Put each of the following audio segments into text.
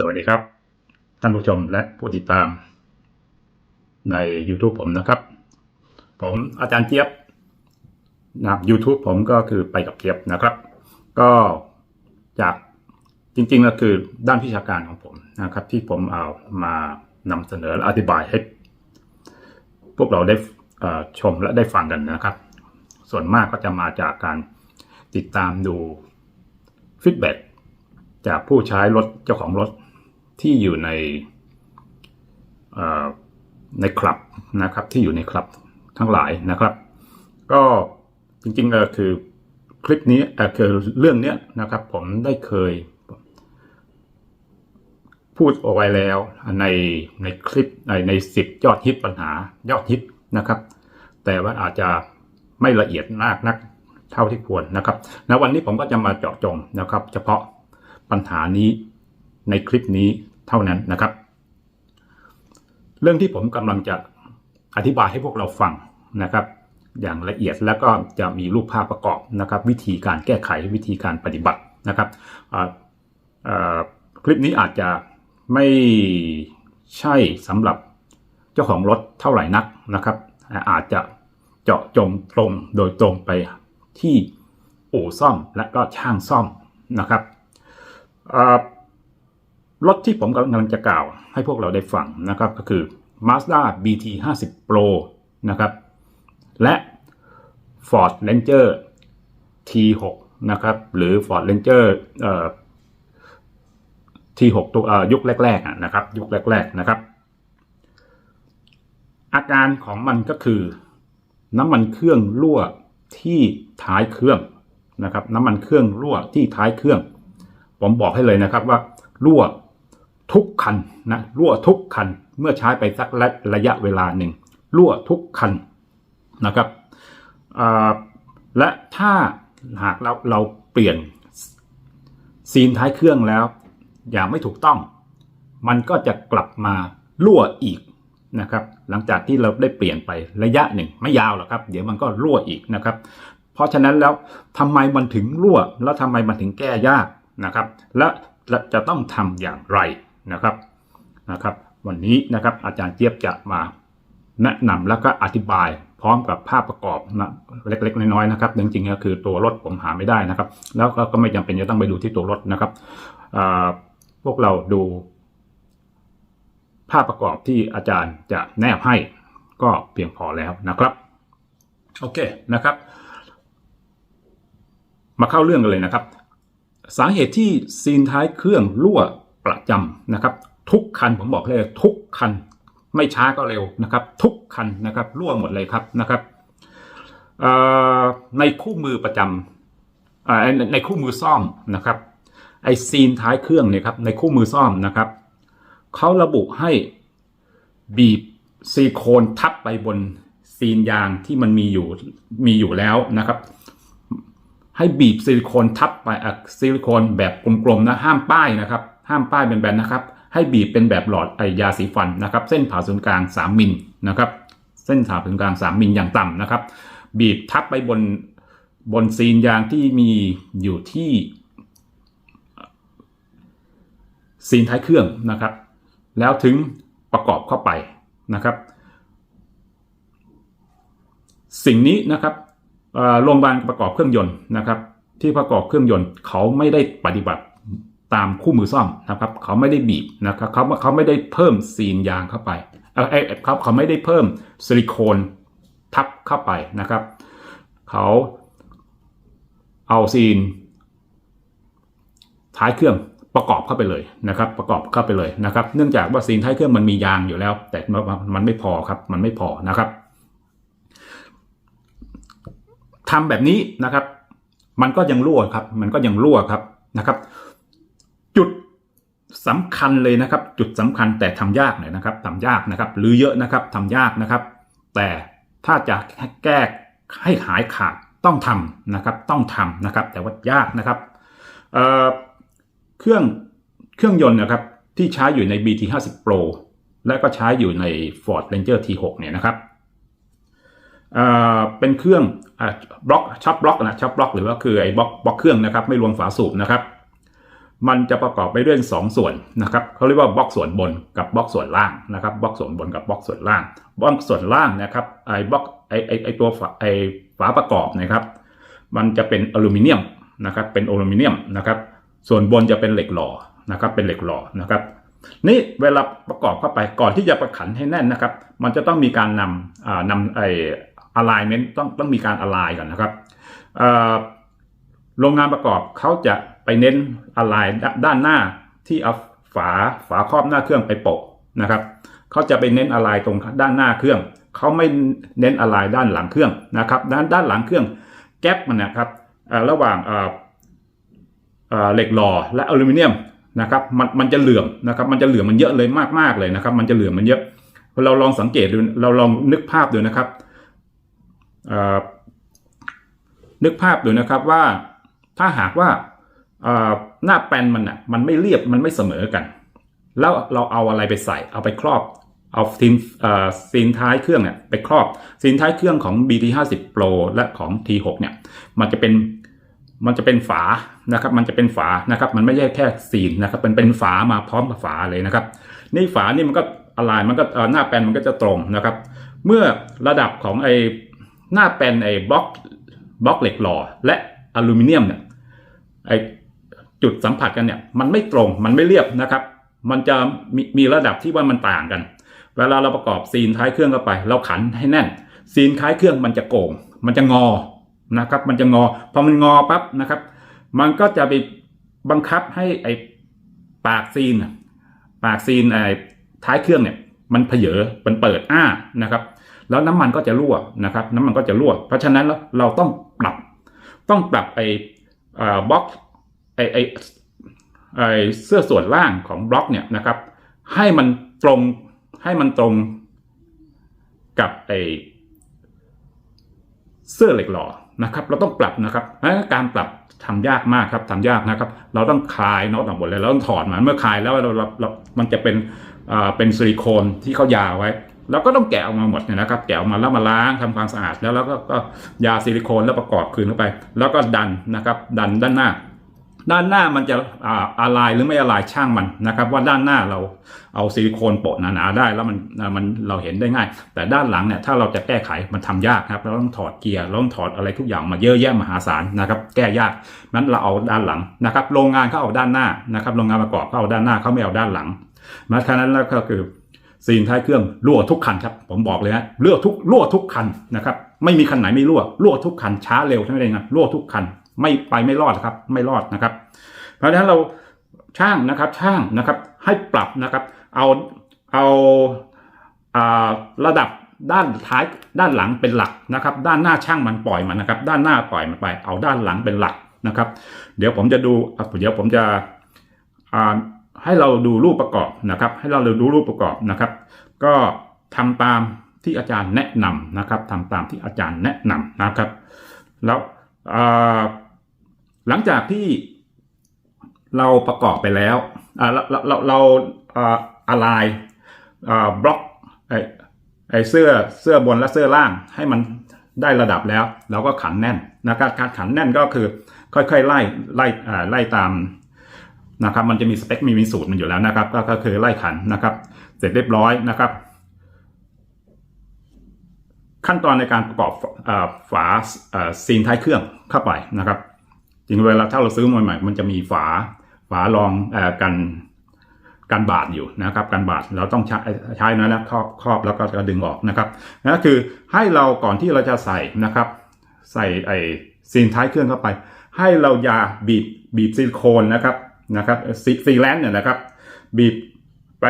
สวัสดีครับ ท่านผู้ชมและผู้ติดตาม ใน YouTube ผมนะครับ ผมอาจารย์เจี๊ยบนะ YouTube ผมก็คือไปกับเจี๊ยบนะครับ ก็จากจริงๆแล้วคือด้านวิชาการของผมนะครับ ที่ผมเอามานำเสนอและอธิบายให้พวกเราได้ชมและได้ฟังกันนะครับ ส่วนมากก็จะมาจากการติดตามดูฟีดแบ็จากผู้ใช้รถเจ้าของรถ ที่อยู่ในในคลับนะครับที่อยู่ในคลับทั้งหลายนะครับ ก็จริงๆคือคลิปนี้คือเรื่องนี้นะครับผมได้เคยพูดเอาไว้แล้วในในคลิปในในสิบยอดฮิตปัญหายอดฮิตนะครับ แต่ว่าอาจจะไม่ละเอียดมากนักเท่าที่ควรนะครับณวันนี้ผมก็จะมาเจาะจงนะครับ เฉพาะปัญหานี้ ในคลิปนี้เท่านั้นนะครับ เรื่องที่ผมกำลังจะอธิบายให้พวกเราฟังนะครับ อย่างละเอียดแล้วก็จะมีรูปภาพประกอบนะครับ วิธีการแก้ไขวิธีการปฏิบัตินะครับคลิปนี้อาจจะไม่ใช่สำหรับเจ้าของรถเท่าไหร่นักนะครับ อาจจะเจาะจงตรงโดยตรงไปที่อู่ซ่อมและก็ช่างซ่อมนะครับ รถที่ผมกำลังจะกล่าวให้พวกเราได้ฟังนะครับก็คือ Mazda BT 50 Pro นะครับ และ Ford Ranger T6 นะครับ หรือ Ford Ranger เอ่อ T6 ตัวยุคแรกๆนะครับ ยุคแรก ๆ นะครับ อาการของมันก็คือน้ำมันเครื่องรั่วที่ท้ายเครื่องนะครับ น้ำมันเครื่องรั่วที่ท้ายเครื่อง ผมบอกให้เลยนะครับว่ารั่ว ทุกคันนะรั่วทุกคันเมื่อใช้ไปสักระระยะเวลาหนึ่งรั่วทุกคันนะครับและถ้าหากเราเราเปลี่ยนซีนท้ายเครื่องแล้ว อย่างไม่ถูกต้อง มันก็จะกลับมารั่วอีกนะครับ หลังจากที่เราได้เปลี่ยนไประยะหนึ่งไม่ยาวหรอกครับ เดี๋ยวมันก็รั่วอีกนะครับ เพราะฉะนั้นแล้วทำไมมันถึงรั่ว แล้วทำไมมันถึงแก้ยากนะครับ และและจะต้องทำอย่างไร นะครับนะครับ วันนี้นะครับอาจารย์เจี๊ยบจะมาแนะนำแล้วก็อธิบายพร้อมกับภาพประกอบนะเล็กๆ น้อยๆนะครับจริงๆก็คือตัวรถผมหาไม่ได้นะครับ แล้วก็ไม่จำเป็นจะต้องไปดูที่ตัวรถนะครับพวกเราดู ภาพประกอบที่อาจารย์จะแนบให้ก็เพียงพอแล้วนะครับ โอเคนะครับ มาเข้าเรื่องกันเลยนะครับ สาเหตุที่ซีนท้ายเครื่องรั่ว ประจำนะครับ ทุกคันผมบอกเลยทุกคัน ไม่ช้าก็เร็วนะครับ ทุกคันนะครับรั่วหมดเลยครับนะครับในคู่มือประจำอ่าในคู่มือซ่อมนะครับไอซีนท้ายเครื่องเนี่ยครับในคู่มือซ่อมนะครับเขาระบุให้บีบซิลิโคนทับไปบนซีนยางที่มันมีอยู่มีอยู่แล้วนะครับ ให้บีบซิลิโคนทับไปอะซิลิโคนแบบกลมๆนะห้ามป้ายนะครับ ห้ามป้ายเป็นแบนๆนะครับ ให้บีบเป็นแบบหลอดไอยาสีฟันนะครับ เส้นผ่าศูนย์กลาง 3 มิลนะครับ เส้นผ่าศูนย์กลาง 3 มิลอย่างต่ำนะครับ บีบทับไปบนบนซีนยางที่มีอยู่ที่ซีนท้ายเครื่องนะครับ แล้วถึงประกอบเข้าไปนะครับ สิ่งนี้นะครับโรงพยาบาลประกอบเครื่องยนต์นะครับ ที่ประกอบเครื่องยนต์เขาไม่ได้ปฏิบัติ ตามคู่มือซ่อมนะครับ เขาไม่ได้บีบนะครับเขาเขาไม่ได้เพิ่มซีนยางเข้าไปเออเอยเขาเขาไม่ได้เพิ่มซิลิโคนทับเข้าไปนะครับ เขาเอาซีน ท้ายเครื่องประกอบเข้าไปเลยนะครับ ประกอบเข้าไปเลยนะครับ เนื่องจากว่าซีนท้ายเครื่องมันมียางอยู่แล้ว แต่มันมันไม่พอครับ มันไม่พอนะครับทำแบบนี้นะครับ มันก็ยังรั่วครับ มันก็ยังรั่วครับนะครับ สำคัญเลยนะครับ จุดสำคัญแต่ทำยากหน่อยนะครับทำยากนะครับหรือเยอะนะครับทำยากนะครับ แต่ถ้าจะแก้ให้หายขาดต้องทำนะครับ ต้องทำนะครับ แต่ว่ายากนะครับเเครื่องเครื่องยนต์นะครับที่ใช้อยู่ใน BT 50 Pro และก็ใช้อยู่ใน Ford Ranger T6 เนี่ยนะครับเเป็นเครื่องอบล็อกช็อปบล็อกนะช็อปบล็อกหรือว่าคือไอ้บล็อกบล็อกเครื่องนะครับ ไม่รวมฝาสูบนะครับ มันจะประกอบไปด้วยสองส่วนนะครับเขาเรียกว่าบล็อกส่วนบนกับบล็อกส่วนล่างนะครับบล็อกส่วนบนกับบล็อกส่วนล่างบล็อกส่วนล่างนะครับไอ้บล็อกไอ้ไอ้ไอ้ตัวฝาไอ้ฝาประกอบนะครับ มันจะเป็นอลูมิเนียมนะครับเป็นอลูมิเนียมนะครับส่วนบนจะเป็นเหล็กหล่อนะครับเป็นเหล็กหล่อนะครับนี่เวลาประกอบเข้าไปก่อนที่จะประขันให้แน่นนะครับ มันจะต้องมีการนำอ่านำไอ้ alignment ต้องต้องมีการ align ก่อนนะครับโรงงานประกอบเขาจะ ไปเน้น align ด้ด้านหน้าที่เอาฝาฝาครอบหน้าเครื่องไปโปะนะครับเขาจะไปเน้น align ตรงด้านหน้าเครื่องเขาไม่เน้น align ด้านหลังเครื่องนะครับด้านด้านหลังเครื่องแก๊ปมันนะครับระหว่างเหล็กหล่อและอลูมิเนียมนะครับมันมันจะเหลื่อมนะครับมันจะเหลื่อมมันเยอะเลยมากๆเลยนะครับ มันจะเหลื่อมมันเยอะเราลองสังเกตดูเราลองนึกภาพดูนะครับนึกภาพดูนะครับว่าถ้าหากว่า หน้าแปลนมันอะมันไม่เรียบมันไม่เสมอกัน แล้วเราเอาอะไรไปใส่ เอาไปครอบเอาซีนอ่อซีนท้ายเครื่องเนี่ยไปครอบซีนท้ายเครื่องของ BT50 Pro และของ T6 เนี่ยมันจะเป็นมันจะเป็นฝานะครับ มันจะเป็นฝานะครับ มันไม่ใช่แค่ซีนนะครับมันเป็นฝามาพร้อมกับฝาเลยนะครับ นี่ฝานี่มันก็อะไรมันก็หน้าแปลนมันก็จะตรงนะครับ เมื่อระดับของไอหน้าแปลนไอบล็อกบล็อกเหล็กหล่อและอลูมิเนียมเนี่ยไอ จุดสัมผัสกันเนี่ยมันไม่ตรงมันไม่เรียบนะครับ มันจะมีมีระดับที่ว่ามันต่างกัน เวลาเราประกอบซีนท้ายเครื่องเข้าไป เราขันให้แน่น ซีนท้ายเครื่องมันจะโก่ง มันจะงอนะครับ มันจะงอพอมันงอปั๊บนะครับ มันก็จะไปบังคับให้ไอ้ปากซีน ปากซีนไอ้ท้ายเครื่องเนี่ย มันเผยมันเปิดอ้านะครับ แล้วน้ำมันก็จะรั่วนะครับ น้ำมันก็จะรั่ว เพราะฉะนั้นเราต้องปรับต้องปรับไอ้บล็อก ไอ้ไอไอเสื้อส่วนล่างของบล็อกเนี่ยนะครับ ให้มันตรงให้มันตรงกับไอ้เสื้อเหล็กหล่อนะครับ เราต้องปรับนะครับการปรับทำยากมากครับทำยากนะครับ เราต้องคลายน็อตออกหมดเลยเราต้องถอดมันเมื่อคลายแล้วเราเราเรามันจะเป็นอ่าเป็นซิลิโคนที่เขายาวไว้เราก็ต้องแกะออกมาหมดเนี่ยนะครับ แกะออกมาแล้วมาล้างทำความสะอาดแล้วแล้วก็ยาซิลิโคนแล้วประกอบคืนเข้าไป แล้วก็ดันนะครับ ดันด้านหน้า ด้านหน้ามันจะอ่าอะไรหรือไม่อะไรช่างมันนะครับ ว่าด้านหน้าเราเอาซิลิโคนโปะหนาๆได้แล้วมันมันเราเห็นได้ง่าย แต่ด้านหลังเนี่ยถ้าเราจะแก้ไขมันทำยากครับเราต้องถอดเกียร์เราต้องถอดอะไรทุกอย่างมาเยอะแยะมหาศาลนะครับแก้ยากนั้นเราเอาด้านหลังนะครับ โรงงานเขาเอาด้านหน้านะครับโรงงานประกอบเขาเอาด้านหน้าเขาไม่เอาด้านหลังมาฉะนั้นแล้วก็คือซีนท้ายเครื่องรั่วทุกคันครับผมบอกเลยฮะรั่วทุกรั่วทุกคันนะครับไม่มีคันไหนไม่รั่วรั่วทุกคันช้าเร็วใช่ไหมเองครับรั่วทุกคัน ไม่ไปไม่รอดครับ ไม่รอดนะครับ เพราะฉะนั้นเราช่างนะครับช่างนะครับให้ปรับนะครับ เอาเอาอ่าระดับด้านท้ายด้านหลังเป็นหลักนะครับ ด้านหน้าช่างมันปล่อยมันนะครับ ด้านหน้าปล่อยมันไป เอาด้านหลังเป็นหลักนะครับ เดี๋ยวผมจะดูเดี๋ยวผมจะให้เราดูรูปประกอบนะครับ ให้เราดูรูปประกอบนะครับ ก็ทำตามที่อาจารย์แนะนำนะครับทำตามที่อาจารย์แนะนำนะครับ แล้วอ่า หลังจากที่เราประกอบไปแล้วเราเราเราเราอ่าอะไรบล็อกไอไอเสื้อเสื้อบนและเสื้อล่างให้มันได้ระดับแล้วเราก็ขันแน่นนะครับการขันแน่นก็คือค่อยๆไล่ไล่ไล่ตามนะครับ มันจะมีสเปคมีมีสูตรมันอยู่แล้วนะครับ ก็คือไล่ขันนะครับ เสร็จเรียบร้อยนะครับ ขั้นตอนในการประกอบฝาซีนท้ายเครื่องเข้าไปนะครับ จริงเวลาถ้าเราซื้อมาใหม่ มันจะมีฝาฝารองอกันกันบาดอยู่นะครับกันบาดเราต้องใช้ใช้นะนะครอบครอบแล้วก็กระดึงออกนะครับนั่นคือให้เราก่อนที่เราจะใส่นะครับ ใส่ไอซีนท้ายเครื่องเข้าไป ให้เรายาบีบบีบซิลิโคนนะครับนะครับซีซีแลนด์เนี่ยนะครับ บีบไป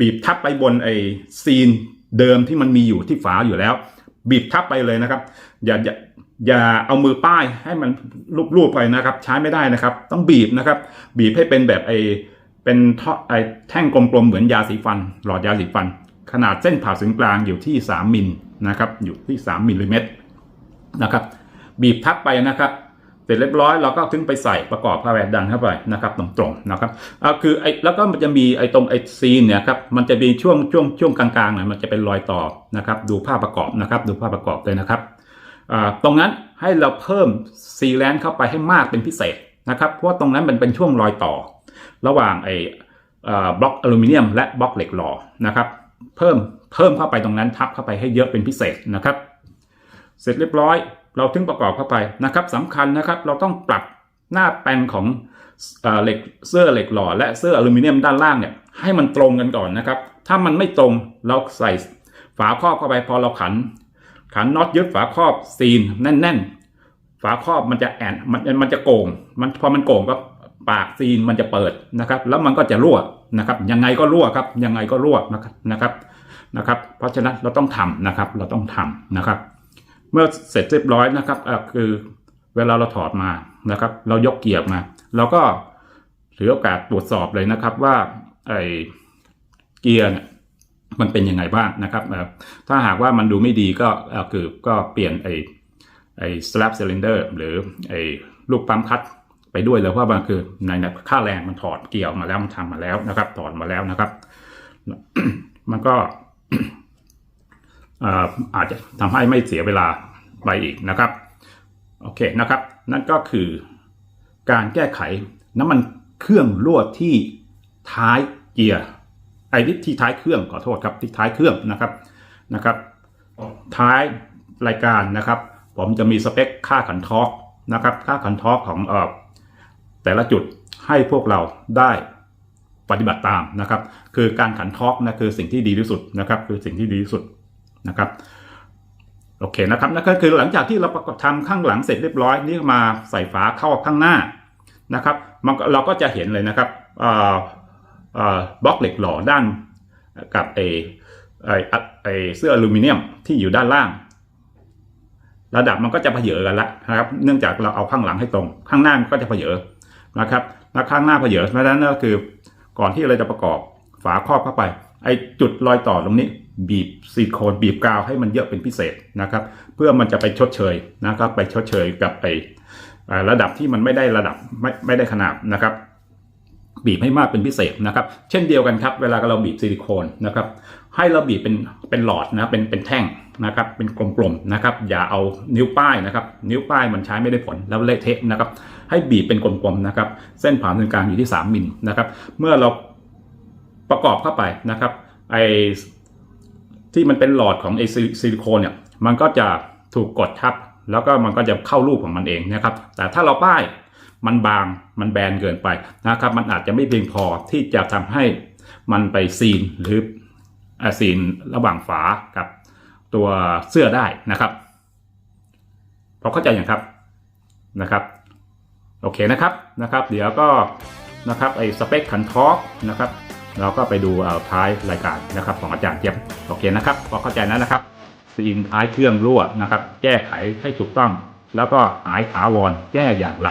บีบทับไปบนไอซีนเดิมที่มันมีอยู่ที่ฝาอยู่แล้ว บีบทับไปเลยนะครับ อย่า อย่าเอามือป้ายให้มันรูปๆไปนะครับ ใช้ไม่ได้นะครับ ต้องบีบนะครับ บีบให้เป็นแบบไอเป็นท่อไอแท่งกลมๆเหมือนยาสีฟัน หลอดยาสีฟัน ขนาดเส้นผ่าศูนย์กลางอยู่ที่ 3มิลนะครับ อยู่ที่ 3มิลลิเมตรนะครับ บีบทับไปนะครับ เสร็จเรียบร้อยเราก็ถึงไปใส่ประกอบผ้าแวดดันเข้าไปนะครับตรงๆนะครับอ่าคือไอ้แล้วก็มันจะมีไอ้ตรงไอ้ซีนเนี่ยครับมันจะมีช่วงช่วงช่วงกลางๆเนี่ยมันจะเป็นรอยต่อนะครับ ดูภาพประกอบนะครับ ดูภาพประกอบเลยนะครับ ตรงนั้นให้เราเพิ่มซีแลนด์เข้าไปให้มากเป็นพิเศษนะครับ เพราะว่าตรงนั้นมันเป็นช่วงรอยต่อ ระหว่างไอ้บล็อกอลูมิเนียมและบล็อกเหล็กหล่อนะครับ เพิ่มเพิ่มเข้าไปตรงนั้นทับเข้าไปให้เยอะเป็นพิเศษนะครับ เสร็จเรียบร้อยเราถึงประกอบเข้าไปนะครับสำคัญนะครับเราต้องปรับหน้าแปลนของเหล็กเสื้อเหล็กหล่อและเสื้ออลูมิเนียมด้านล่างเนี่ยให้มันตรงกันก่อนนะครับ ถ้ามันไม่ตรงเราใส่ฝาครอบเข้าไปพอเราขัน ขันน็อตยึดฝาครอบซีนแน่น ๆ ฝาครอบมันจะแอนมันมันจะโก่งมันพอมันโก่งก็ปากซีนมันจะเปิดนะครับ แล้วมันก็จะรั่วนะครับ ยังไงก็รั่วครับ ยังไงก็รั่วนะครับนะครับ เพราะฉะนั้นเราต้องทำนะครับ เราต้องทำนะครับ เมื่อเสร็จเรียบร้อยนะครับคือเวลาเราถอดมานะครับ เรายกเกียร์มาเราก็ถือโอกาสตรวจสอบเลยนะครับว่าไอ้เกียร์เนี่ย มันเป็นยังไงบ้างนะครับ ถ้าหากว่ามันดูไม่ดีก็เอ่อคือก็เปลี่ยนไอ้ไอ้ slab cylinder หรือไอ้ลูกปั๊มคัดไปด้วยเลยเพราะมันคือในค่าแรงมันถอดเกียร์มาแล้วมันทำมาแล้วนะครับ ถอดมาแล้วนะครับ มันก็อาจจะทำให้ไม่เสียเวลาไปอีกนะครับ โอเคนะครับ นั่นก็คือการแก้ไขน้ำมันเครื่องรั่วที่ท้ายเกียร์ ไอ้ที่ที่ท้ายเครื่องขอโทษครับที่ท้ายเครื่องนะครับนะครับท้ายรายการนะครับ ผมจะมีสเปคค่าขันทอกนะครับค่าขันทอกของเอ่อแต่ละจุดให้พวกเราได้ปฏิบัติตามนะครับ คือการขันทอกนะคือสิ่งที่ดีที่สุดนะครับ คือสิ่งที่ดีที่สุดนะครับโอเคนะครับนั่นก็คือหลังจากที่เราประกอบทำข้างหลังเสร็จเรียบร้อยนี่มาใส่ฝาเข้าข้างหน้านะครับมันเราก็จะเห็นเลยนะครับอ่อเอ่อ บล็อกเหล็กหล่อด้านกับไอไอไอเสื้ออลูมิเนียมที่อยู่ด้านล่าง ระดับมันก็จะเพเยอกันละนะครับ เนื่องจากเราเอาข้างหลังให้ตรง ข้างหน้ามันก็จะเพเยอนะครับแล้วข้างหน้าเพเยอเพราะฉะนั้นก็คือก่อนที่เราจะประกอบฝาครอบเข้าไป ไอจุดรอยต่อตรงนี้ บีบซิลิโคนบีบกาวให้มันเยอะเป็นพิเศษนะครับ เพื่อมันจะไปชดเชยนะครับ ไปชดเชยกับไอระดับที่มันไม่ได้ระดับไม่ไม่ได้ขนาดนะครับ บีบให้มากเป็นพิเศษนะครับ เช่นเดียวกันครับ เวลาเราบีบซิลิโคนนะครับให้เราบีบเป็นเป็นหลอดนะเป็นเป็นแท่งนะครับ เป็นกลมๆนะครับ อย่าเอานิ้วป้ายนะครับ นิ้วป้ายมันใช้ไม่ได้ผลแล้วเละเทะนะครับ ให้บีบเป็นกลมๆนะครับ เส้นผ่านศูนย์กลางอยู่ที่ 3มิลนะครับ เมื่อเราประกอบเข้าไปนะครับไอที่มันเป็นหลอดของไอซิลิโคนเนี่ยมันก็จะถูกกดทับ แล้วก็มันก็จะเข้ารูปของมันเองนะครับ แต่ถ้าเราป้าย มันบางมันแบนเกินไปนะครับ มันอาจจะไม่เพียงพอที่จะทำให้มันไปซีนหรืออาซีนระหว่างฝากับตัวเสื้อได้นะครับพอเข้าใจอย่างครับนะครับ โอเคนะครับนะครับ เดี๋ยวก็นะครับไอ้สเปคขันทอกนะครับ เราก็ไปดูเอาท้ายรายการนะครับของอาจารย์เจี๊ยบโอเคนะครับพอเข้าใจแล้วนะครับซีนท้ายเครื่องรั่วนะครับ แก้ไขให้ถูกต้อง แล้วก็หายถาวรแก้อย่างไร